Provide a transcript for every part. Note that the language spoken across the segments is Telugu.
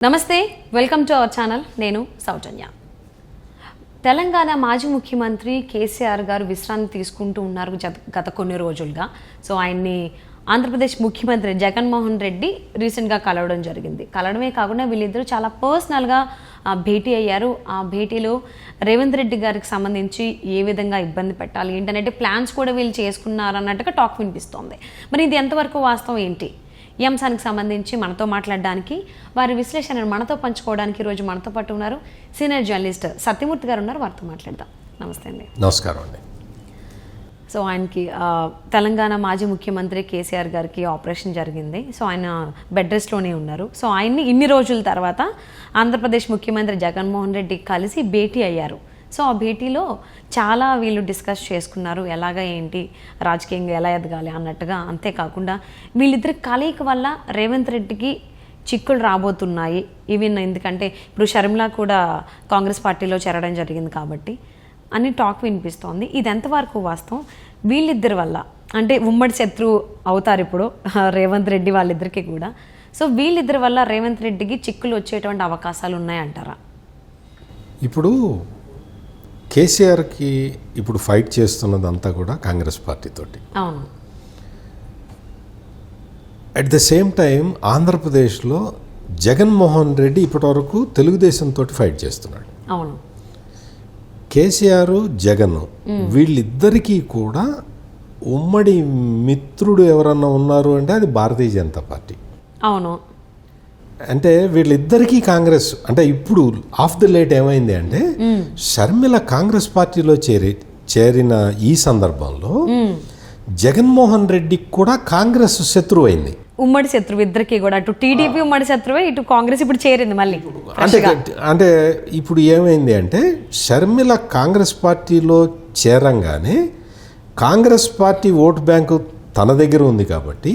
నమస్తే వెల్కమ్ టు అవర్ ఛానల్. నేను సౌజన్య. తెలంగాణ మాజీ ముఖ్యమంత్రి కేసీఆర్ గారు విశ్రాంతి తీసుకుంటూ ఉన్నారు గత కొన్ని రోజులుగా. సో ఆయన్ని ఆంధ్రప్రదేశ్ ముఖ్యమంత్రి జగన్మోహన్ రెడ్డి రీసెంట్గా కలవడం జరిగింది. కలవడమే కాకుండా వీళ్ళిద్దరూ చాలా పర్సనల్గా ఆ, భేటీ అయ్యారు. ఆ భేటీలో రేవంత్ రెడ్డి గారికి సంబంధించి ఏ విధంగా ఇబ్బంది పెట్టాలి ఏంటంటే ప్లాన్స్ కూడా వీళ్ళు చేసుకున్నారు అన్నట్టుగా టాక్ వినిపిస్తోంది. మరి ఇది ఎంతవరకు వాస్తవం ఏంటి? ఈ అంశానికి సంబంధించి మనతో మాట్లాడడానికి వారి విశ్లేషణను మనతో పంచుకోవడానికి ఈరోజు మనతో పాటు ఉన్నారు సీనియర్ జర్నలిస్ట్ సత్యమూర్తి గారు ఉన్నారు. వారితో మాట్లాడదాం. నమస్తే అండి. నమస్కారం అండి. సో ఆయనకి తెలంగాణ మాజీ ముఖ్యమంత్రి కేసీఆర్ గారికి ఆపరేషన్ జరిగింది. సో ఆయన బెడ్ రెస్ట్లోనే ఉన్నారు. సో ఆయన్ని ఇన్ని రోజుల తర్వాత ఆంధ్రప్రదేశ్ ముఖ్యమంత్రి జగన్మోహన్ రెడ్డి కలిసి భేటీ అయ్యారు. సో ఆ భేటీలో చాలా వీళ్ళు డిస్కస్ చేసుకున్నారు ఎలాగ ఏంటి రాజకీయంగా ఎలా ఎదగాలి అన్నట్టుగా. అంతేకాకుండా వీళ్ళిద్దరి కలయిక వల్ల రేవంత్ రెడ్డికి చిక్కులు రాబోతున్నాయి. ఈవెన్ ఎందుకంటే ఇప్పుడు షర్మిల కూడా కాంగ్రెస్ పార్టీలో చేరడం జరిగింది కాబట్టి అని టాక్ వినిపిస్తోంది. ఇది ఎంతవరకు వాస్తవం? వీళ్ళిద్దరి వల్ల. అంటే ఉమ్మడి శత్రువు అవుతారు ఇప్పుడు రేవంత్ రెడ్డి వాళ్ళిద్దరికి కూడా. సో వీళ్ళిద్దరి వల్ల రేవంత్ రెడ్డికి చిక్కులు వచ్చేటువంటి అవకాశాలు ఉన్నాయంటారా? ఇప్పుడు కేసీఆర్కి ఇప్పుడు ఫైట్ చేస్తున్నదంతా కూడా కాంగ్రెస్ పార్టీతోటి. అవును. అట్ ద సేమ్ టైం ఆంధ్రప్రదేశ్లో జగన్మోహన్ రెడ్డి ఇప్పటివరకు తెలుగుదేశంతో ఫైట్ చేస్తున్నాడు. అవును. కేసీఆర్ జగన్ వీళ్ళిద్దరికీ కూడా ఉమ్మడి మిత్రుడు ఎవరన్నా ఉన్నారు అంటే అది భారతీయ జనతా పార్టీ. అవును. అంటే వీళ్ళిద్దరికీ కాంగ్రెస్ అంటే ఇప్పుడు ఆఫ్ ది లేట్ ఏమైంది అంటే షర్మిల కాంగ్రెస్ పార్టీలో చేరి చేరిన ఈ సందర్భంలో జగన్మోహన్ రెడ్డికి కూడా కాంగ్రెస్ శత్రువు అయింది ఉమ్మడి శత్రువు ఇద్దరికి కూడా. అటు టీడీపీ ఉమ్మడి శత్రువే ఇటు కాంగ్రెస్ ఇప్పుడు చేరింది మళ్ళీ అంటే అంటే ఇప్పుడు ఏమైంది అంటే షర్మిల కాంగ్రెస్ పార్టీలో చేరంగానే కాంగ్రెస్ పార్టీ ఓటు బ్యాంకు తన దగ్గర ఉంది కాబట్టి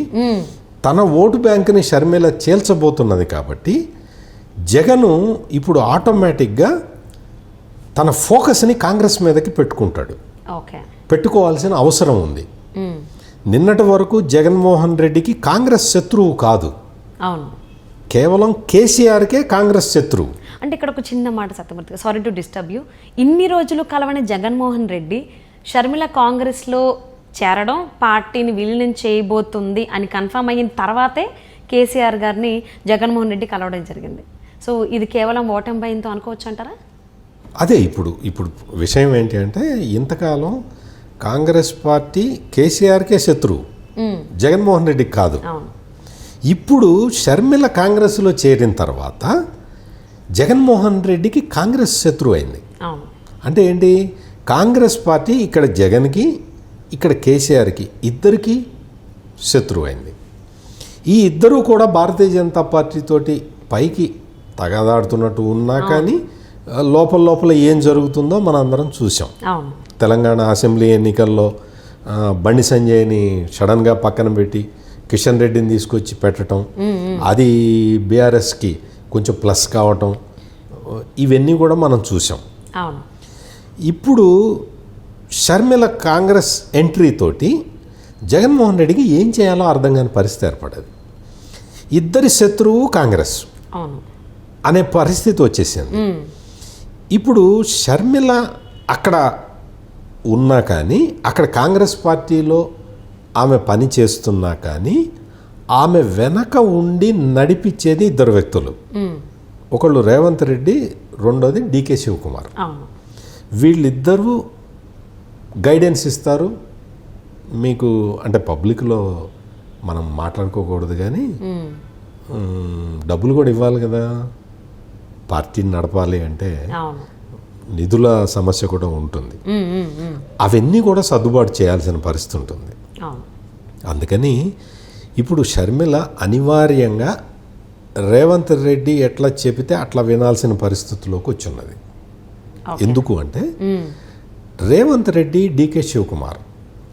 తన ఓటు బ్యాంకుని షర్మిల చేల్చబోతున్నది కాబట్టి జగను ఇప్పుడు ఆటోమేటిక్గా తన ఫోకస్ని కాంగ్రెస్ మీదకి పెట్టుకుంటాడు. ఓకే. పెట్టుకోవాల్సిన అవసరం ఉంది. నిన్నటి వరకు జగన్మోహన్ రెడ్డికి కాంగ్రెస్ శత్రువు కాదు. అవును. కేవలం కేసీఆర్కే కాంగ్రెస్ శత్రువు. అంటే ఇక్కడ ఒక చిన్న మాట Satyamurthy sorry to disturb you ఇన్ని రోజులు కలవని జగన్మోహన్ రెడ్డి షర్మిల కాంగ్రెస్లో చేరడం పార్టీని విలీనం చేయబోతుంది అని కన్ఫర్మ్ అయిన తర్వాతే కేసీఆర్ గారిని జగన్మోహన్ రెడ్డి కలవడం జరిగింది. సో ఇది కేవలం ఓటమి భయంతో అనుకోవచ్చు అంటారా? అదే ఇప్పుడు ఇప్పుడు విషయం ఏంటి అంటే ఇంతకాలం కాంగ్రెస్ పార్టీ కేసీఆర్కే శత్రువు. జగన్మోహన్ రెడ్డికి కాదు. ఇప్పుడు షర్మిల కాంగ్రెస్లో చేరిన తర్వాత జగన్మోహన్ రెడ్డికి కాంగ్రెస్ శత్రువు అయింది. అంటే ఏంటి? కాంగ్రెస్ పార్టీ ఇక్కడ జగన్కి ఇక్కడ కేసీఆర్కి ఇద్దరికి శత్రువు అయింది ఈ ఇద్దరూ కూడా భారతీయ జనతా పార్టీతోటి పైకి తగాదాడుతున్నట్టు ఉన్నా కానీ లోపల లోపల ఏం జరుగుతుందో మనం అందరం చూసాం తెలంగాణ అసెంబ్లీ ఎన్నికల్లో బండి సంజయ్ని సడన్గా పక్కన పెట్టి కిషన్ రెడ్డిని తీసుకొచ్చి పెట్టడం అది బీఆర్ఎస్కి కొంచెం ప్లస్ కావటం ఇవన్నీ కూడా మనం చూసాం ఇప్పుడు షర్మిల కాంగ్రెస్ ఎంట్రీ తోటి జగన్మోహన్ రెడ్డికి ఏం చేయాలో అర్థం కాని పరిస్థితి ఏర్పడదు ఇద్దరి శత్రువు కాంగ్రెస్ అనే పరిస్థితి వచ్చేసింది. ఇప్పుడు షర్మిల అక్కడ ఉన్నా కానీ అక్కడ కాంగ్రెస్ పార్టీలో ఆమె పని చేస్తున్నా కానీ ఆమె వెనక ఉండి నడిపించేది ఇద్దరు వ్యక్తులు. ఒకళ్ళు రేవంత్ రెడ్డి రెండోది డీకే శివకుమార్. వీళ్ళిద్దరూ గైడెన్స్ ఇస్తారు. మీకు అంటే పబ్లిక్లో మనం మాట్లాడుకోకూడదు కానీ మ్, డబ్బులు కూడా ఇవ్వాలి కదా. పార్టీని నడపాలి అంటే నిధుల సమస్య కూడా ఉంటుంది. ఉమ్, ఉమ్. అవన్నీ కూడా సర్దుబాటు చేయాల్సిన పరిస్థితి ఉంటుంది. అందుకని ఇప్పుడు షర్మిల అనివార్యంగా రేవంత్ రెడ్డి ఎట్లా చెబితే అట్లా వినాల్సిన పరిస్థితిలోకి వచ్చిన్నది ఎందుకు అంటే రేవంత్ రెడ్డి డికే శివకుమార్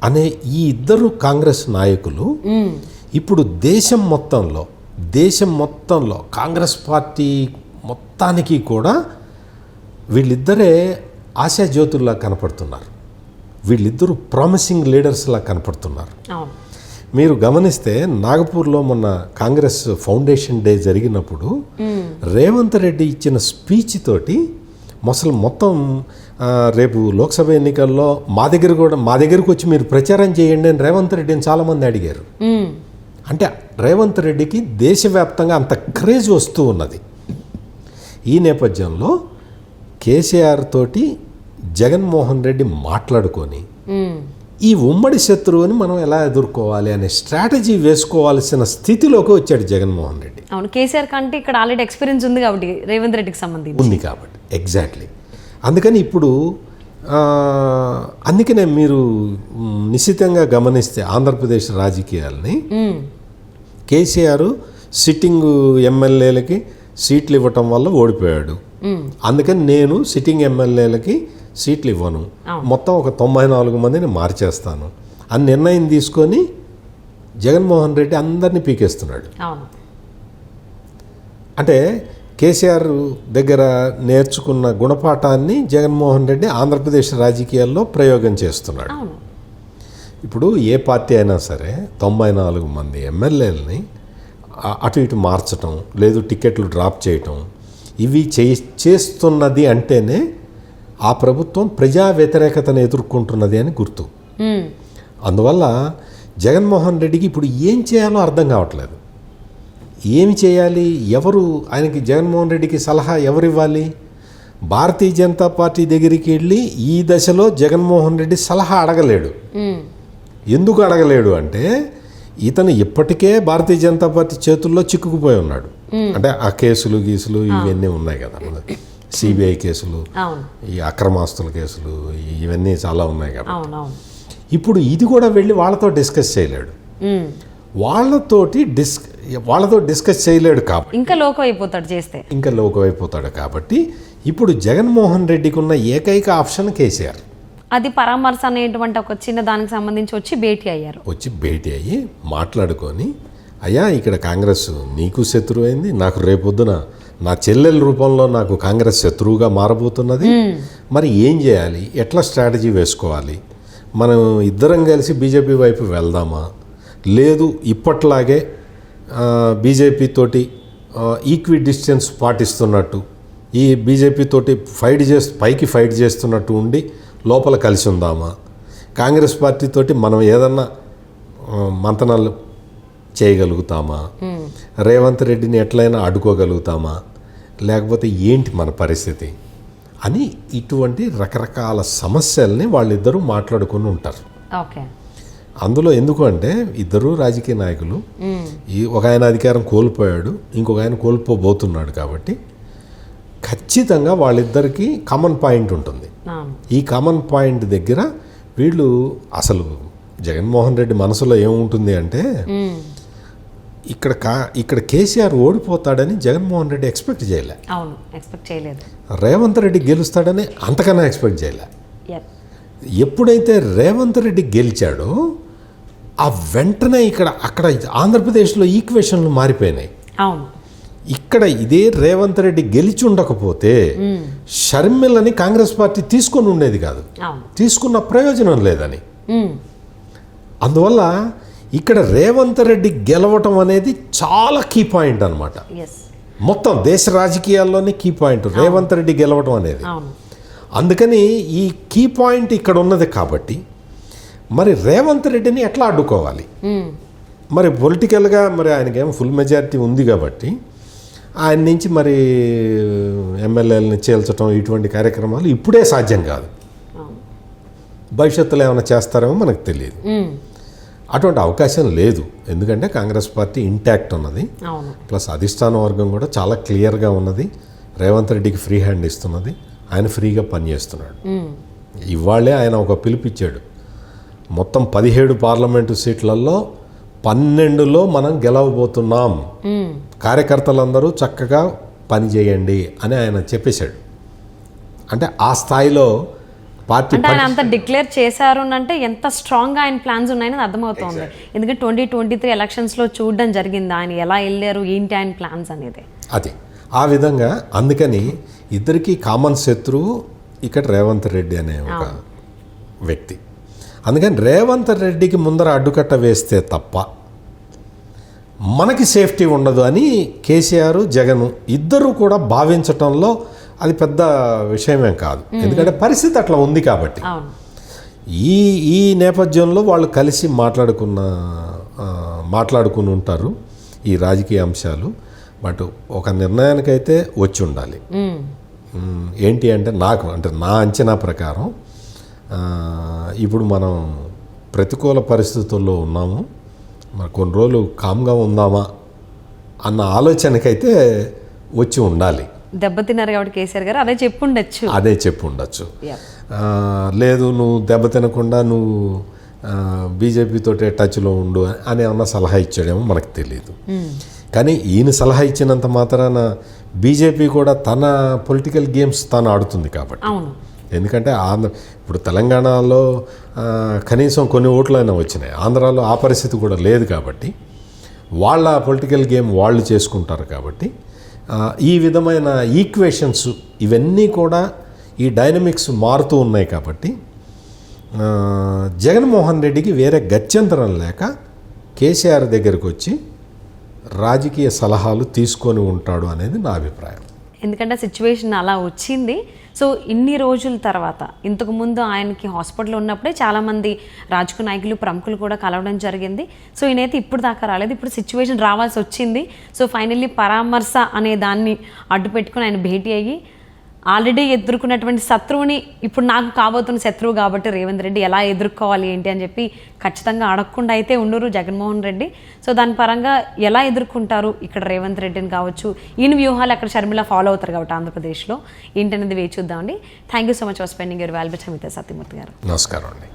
అనే ఈ ఇద్దరు కాంగ్రెస్ నాయకులు ఇప్పుడు దేశం మొత్తంలో దేశం మొత్తంలో కాంగ్రెస్ పార్టీ మొత్తానికి కూడా వీళ్ళిద్దరే ఆశాజ్యోతుల్లా కనపడుతున్నారు. వీళ్ళిద్దరూ ప్రామిసింగ్ లీడర్స్లా కనపడుతున్నారు. మీరు గమనిస్తే నాగపూర్లో మొన్న కాంగ్రెస్ ఫౌండేషన్ డే జరిగినప్పుడు రేవంత్ రెడ్డి ఇచ్చిన స్పీచ్ తోటి అసలు మొత్తం రేపు లోక్సభ ఎన్నికల్లో మా దగ్గర కూడా మా దగ్గరకు వచ్చి మీరు ప్రచారం చేయండి అని రేవంత్ రెడ్డిని చాలామంది అడిగారు. అంటే రేవంత్ రెడ్డికి దేశవ్యాప్తంగా అంత క్రేజ్ వస్తూ ఉన్నది. ఈ నేపథ్యంలో కేసీఆర్ తోటి జగన్మోహన్ రెడ్డి మాట్లాడుకొని. ఈ ఉమ్మడి శత్రువుని మనం ఎలా ఎదుర్కోవాలి అనే స్ట్రాటజీ వేసుకోవాల్సిన స్థితిలోకి వచ్చాడు జగన్మోహన్ రెడ్డి. అవును కేసీఆర్ కంటే ఇక్కడ ఆల్రెడీ ఎక్స్పీరియన్స్ ఉంది కాబట్టి రేవంత్ రెడ్డికి సంబంధించి. ఉంది కాబట్టి ఎగ్జాక్ట్లీ. అందుకని ఇప్పుడు అందుకనే మీరు నిశ్చితంగా గమనిస్తే ఆంధ్రప్రదేశ్ రాజకీయాల్ని. కేసీఆర్ సిట్టింగ్ ఎమ్మెల్యేలకి సీట్లు ఇవ్వటం వల్ల ఓడిపోయాడు. అందుకని నేను సిట్టింగ్ ఎమ్మెల్యేలకి సీట్లు ఇవ్వను. మొత్తం ఒక తొంభై నాలుగు మందిని మార్చేస్తాను. అని నిర్ణయం తీసుకొని జగన్మోహన్ రెడ్డి అందరినీ పీకేస్తున్నాడు. అంటే కేసీఆర్ దగ్గర నేర్చుకున్న గుణపాఠాన్ని జగన్మోహన్ రెడ్డి ఆంధ్రప్రదేశ్ రాజకీయాల్లో ప్రయోగం చేస్తున్నాడు. ఇప్పుడు ఏ పార్టీ అయినా సరే తొంభై నాలుగు మంది ఎమ్మెల్యేలని అటు ఇటు మార్చటం లేదు టికెట్లు డ్రాప్ చేయటం ఇవి చే చేస్తున్నది అంటేనే ఆ ప్రభుత్వం ప్రజా వ్యతిరేకతను ఎదుర్కొంటున్నది అని గుర్తు. అందువల్ల జగన్మోహన్ రెడ్డికి ఇప్పుడు ఏం చేయాలో అర్థం కావట్లేదు. ఏమి చేయాలి? ఎవరు ఆయనకి జగన్మోహన్ రెడ్డికి సలహా ఎవరు ఇవ్వాలి భారతీయ జనతా పార్టీ దగ్గరికి వెళ్ళి ఈ దశలో జగన్మోహన్ రెడ్డి సలహా అడగలేడు. ఎందుకు అడగలేడు అంటే ఇతను ఇప్పటికే భారతీయ జనతా పార్టీ చేతుల్లో చిక్కుకుపోయి ఉన్నాడు. అంటే ఆ కేసులు గీసులు ఇవన్నీ ఉన్నాయి కదా సిబిఐ కేసులు ఈ అక్రమాస్తుల కేసులు ఇవన్నీ చాలా ఉన్నాయి కదా ఇప్పుడు ఇది కూడా వెళ్ళి వాళ్ళతో డిస్కస్ చేయలేడు. వాళ్ళతోటి డిస్ వాళ్ళతో డిస్కస్ చేయలేడు కాబట్టి. ఇంకా లోకం అయిపోతాడు చేస్తే. ఇంకా లోకమైపోతాడు కాబట్టి ఇప్పుడు జగన్మోహన్ రెడ్డికి ఉన్న ఏకైక ఆప్షన్ కేసీఆర్. అది పరామర్శ అనేటువంటి ఒక చిన్న దానికి సంబంధించి వచ్చి భేటీ అయ్యారు. వచ్చి భేటీ అయ్యి మాట్లాడుకొని అయ్యా ఇక్కడ కాంగ్రెస్ నీకు శత్రువు అయింది నాకు రేపొద్దున నా చెల్లెల రూపంలో నాకు కాంగ్రెస్ శత్రువుగా మారబోతున్నది. మరి ఏం చేయాలి? ఎట్లా స్ట్రాటజీ వేసుకోవాలి? మనం ఇద్దరం కలిసి బీజేపీ వైపు వెళ్దామా? లేదు ఇప్పట్లాగే బీజేపీ తోటి ఈక్వి డిస్టెన్స్ పాటిస్తున్నట్టు ఈ బీజేపీ తోటి ఫైట్ చేస్తూ పైకి ఫైట్ చేస్తున్నట్టు ఉండి లోపల కలిసి ఉందామా? కాంగ్రెస్ పార్టీ తోటి మనం ఏదన్నా మంతనాలు చేయగలుగుతామా? రేవంత్ రెడ్డిని ఎట్లయినా అడ్డుకోగలుగుతామా లేకపోతే ఏంటి మన పరిస్థితి? అని ఇటువంటి రకరకాల సమస్యల్ని వాళ్ళిద్దరూ మాట్లాడుకుని ఉంటారు. అందులో ఎందుకు అంటే ఇద్దరు రాజకీయ నాయకులు ఈ ఒక ఆయన అధికారం కోల్పోయాడు ఇంకొక ఆయన కోల్పోబోతున్నాడు కాబట్టి ఖచ్చితంగా వాళ్ళిద్దరికీ కామన్ పాయింట్ ఉంటుంది. ఈ కామన్ పాయింట్ దగ్గర వీళ్ళు అసలు జగన్మోహన్ రెడ్డి మనసులో ఏముంటుంది అంటే. ఇక్కడ కా ఇక్కడ కేసీఆర్ ఓడిపోతాడని జగన్మోహన్ రెడ్డి ఎక్స్పెక్ట్ చేయలే. అవును ఎక్స్పెక్ట్ చేయలేదు. రేవంత్ రెడ్డి గెలుస్తాడని అంతకన్నా ఎక్స్పెక్ట్ చేయలే. ఎప్పుడైతే రేవంత్ రెడ్డి గెలిచాడో ఆ వెంటనే ఇక్కడ అక్కడ ఆంధ్రప్రదేశ్లో ఈక్వేషన్లు మారిపోయినాయి. అవును. ఇక్కడ ఇదే రేవంత్ రెడ్డి గెలిచి ఉండకపోతే షర్మిలని కాంగ్రెస్ పార్టీ తీసుకొని ఉండేది కాదు. తీసుకున్న ప్రయోజనం లేదని. అందువల్ల ఇక్కడ రేవంత్ రెడ్డి గెలవటం అనేది చాలా కీ పాయింట్ అనమాట మొత్తం దేశ రాజకీయాల్లోనే కీ పాయింట్ రేవంత్ రెడ్డి గెలవటం అనేది. అందుకని ఈ కీ పాయింట్ ఇక్కడ ఉన్నది కాబట్టి మరి రేవంత్ రెడ్డిని ఎట్లా అడ్డుకోవాలి. మరి పొలిటికల్గా మరి ఆయనకేమో ఫుల్ మెజారిటీ ఉంది కాబట్టి ఆయన నుంచి మరి ఎమ్మెల్యేలని చేల్చడం ఇటువంటి కార్యక్రమాలు ఇప్పుడే సాధ్యం కాదు. భవిష్యత్తులో ఏమైనా చేస్తారేమో మనకు తెలియదు. అటువంటి అవకాశం లేదు. ఎందుకంటే కాంగ్రెస్ పార్టీ ఇంటాక్ట్ ఉన్నది. ప్లస్ అధిష్టాన వర్గం కూడా చాలా క్లియర్గా ఉన్నది. రేవంత్ రెడ్డికి ఫ్రీ హ్యాండ్ ఇస్తున్నది. ఆయన ఫ్రీగా పనిచేస్తున్నాడు. ఇవాళే ఆయన ఒక పిలుపిచ్చాడు మొత్తం పదిహేడు పార్లమెంటు సీట్లలో పన్నెండులో మనం గెలవబోతున్నాం. కార్యకర్తలందరూ చక్కగా పనిచేయండి అని ఆయన చెప్పేశాడు. అంటే ఆ స్థాయిలో పార్టీ ఆయన అంత డిక్లేర్ చేశారు అంటే ఎంత స్ట్రాంగ్ ఆయన ప్లాన్స్ ఉన్నాయని అర్థమవుతోంది. ఎందుకంటే ట్వంటీ ట్వంటీ త్రీ ఎలక్షన్స్లో చూడడం జరిగింది? ఆయన ఎలా వెళ్ళారు? ఏంటి ఆయన ప్లాన్స్ అనేది? అది. ఆ విధంగా అందుకని ఇద్దరికీ కామన్ శత్రువు ఇక్కడ రేవంత్ రెడ్డి అనే ఒక వ్యక్తి. అందుకని రేవంత్ రెడ్డికి ముందర అడ్డుకట్ట వేస్తే తప్ప మనకి సేఫ్టీ ఉండదు అని కేసీఆర్ జగన్ ఇద్దరు కూడా భావించటంలో అది పెద్ద విషయమేం కాదు. ఎందుకంటే పరిస్థితి అట్లా ఉంది కాబట్టి. ఈ ఈ నేపథ్యంలో వాళ్ళు కలిసి మాట్లాడుకున్న మాట్లాడుకుని ఉంటారు ఈ రాజకీయ అంశాలు. బట్ ఒక నిర్ణయానికైతే వచ్చి ఉండాలి. ఏంటి అంటే నాకు అంటే నా అంచనా ప్రకారం ఇప్పుడు మనం ప్రతికూల పరిస్థితుల్లో ఉన్నాము. మరి కొన్ని రోజులు కామ్గా ఉందామా అన్న ఆలోచనకైతే వచ్చి ఉండాలి. దెబ్బతిన్నారు కాబట్టి కేసీఆర్ గారు అదే చెప్పుండొచ్చు. అదే చెప్పు ఉండొచ్చు Yep. ఆ, లేదు నువ్వు దెబ్బ తినకుండా నువ్వు బీజేపీతోటే టచ్లో ఉండు అని ఏమన్నా సలహా ఇచ్చాడేమో మనకు తెలియదు కానీ ఈయన సలహా ఇచ్చినంత మాత్రాన బీజేపీ కూడా తన పొలిటికల్ గేమ్స్ తాను ఆడుతుంది కాబట్టి. ఎందుకంటే ఆంధ్ర ఇప్పుడు తెలంగాణలో కనీసం కొన్ని ఓట్లైనా వచ్చినాయి. ఆంధ్రాలో ఆ పరిస్థితి కూడా లేదు కాబట్టి వాళ్ళ పొలిటికల్ గేమ్ వాళ్ళు చేసుకుంటారు కాబట్టి ఈ విధమైన ఈక్వేషన్స్ ఇవన్నీ కూడా ఈ డైనమిక్స్ మారుతూ ఉన్నాయి కాబట్టి జగన్మోహన్ రెడ్డికి వేరే గత్యంతరం లేక కేసీఆర్ దగ్గరికి వచ్చి రాజకీయ సలహాలు తీసుకొని ఉంటాడు అనేది నా అభిప్రాయం. ఎందుకంటే సిచ్యువేషన్ అలా వచ్చింది. సో ఇన్ని రోజుల తర్వాత ఇంతకు ముందు ఆయనకి హాస్పిటల్ ఉన్నప్పుడే చాలామంది రాజకీయ నాయకులు ప్రముఖులు కూడా కలవడం జరిగింది. సో ఈయనైతే ఇప్పుడు దాకా రాలేదు. ఇప్పుడు సిచ్యువేషన్ రావాల్సి వచ్చింది. సో ఫైనల్లీ పరామర్శ అనే దాన్ని అడ్డు పెట్టుకుని ఆయన భేటీ అయ్యి ఆల్రెడీ ఎదుర్కొన్నటువంటి శత్రువుని ఇప్పుడు నాకు కాబోతున్న శత్రువు కాబట్టి రేవంత్ రెడ్డి ఎలా ఎదుర్కోవాలి ఏంటి అని చెప్పి ఖచ్చితంగా అడగకుండా అయితే ఉండరు జగన్మోహన్ రెడ్డి. సో దాని పరంగా ఎలా ఎదుర్కొంటారు ఇక్కడ రేవంత్ రెడ్డిని కావచ్చు? ఈయన వ్యూహాలు అక్కడ షర్మిల ఫాలో అవుతారు కాబట్టి ఆంధ్రప్రదేశ్లో. ఏంటనేది వేచి చూద్దామండి. Thank you so much for spending your valuable Samitha Satyamurthy garu. నమస్కారం అండి.